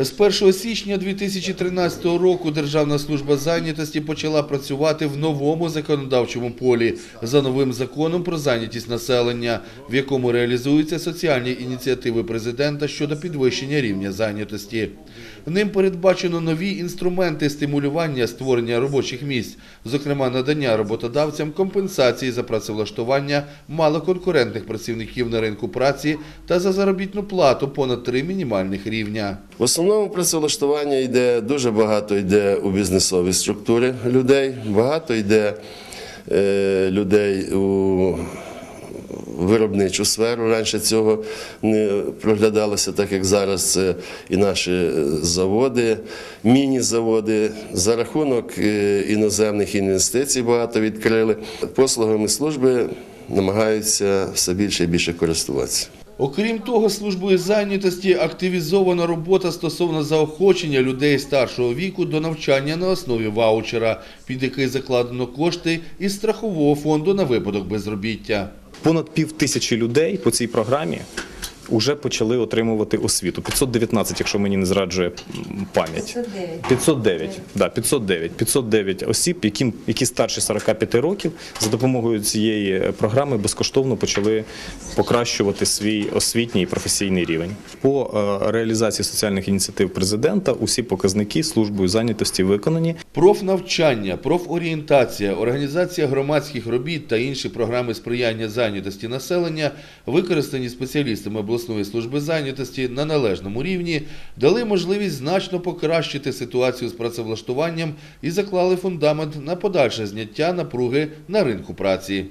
З 1 січня 2013 року Державна служба зайнятості почала працювати в новому законодавчому полі за новим законом про зайнятість населення, в якому реалізуються соціальні ініціативи президента щодо підвищення рівня зайнятості. Ним передбачено нові інструменти стимулювання створення робочих місць, зокрема надання роботодавцям компенсації за працевлаштування малоконкурентних працівників на ринку праці та за заробітну плату понад три мінімальних рівня. В основному працевлаштування йде дуже багато йде у бізнесовій структурі людей, багато йде е, людей у виробничу сферу. Раніше цього не проглядалося, так як зараз це і наші заводи, міні-заводи. За рахунок е, іноземних інвестицій багато відкрили. Послугами служби намагаються все більше і більше користуватися. Окрім того, службою зайнятості активізована робота стосовно заохочення людей старшого віку до навчання на основі ваучера, під який закладено кошти із страхового фонду на випадок безробіття. Понад пів тисячі людей по цій програмі вже почали отримувати освіту. 519, якщо мені не зраджує пам'ять. 509. 509, да, 509. 509 осіб, яким, які старші 45 років, за допомогою цієї програми безкоштовно почали покращувати свій освітній і професійний рівень. По е, реалізації соціальних ініціатив президента усі показники службою зайнятості виконані. Профнавчання, профорієнтація, організація громадських робіт та інші програми сприяння зайнятості населення, використані спеціалістами обласної служби зайнятості на належному рівні, дали можливість значно покращити ситуацію з працевлаштуванням і заклали фундамент на подальше зняття напруги на ринку праці.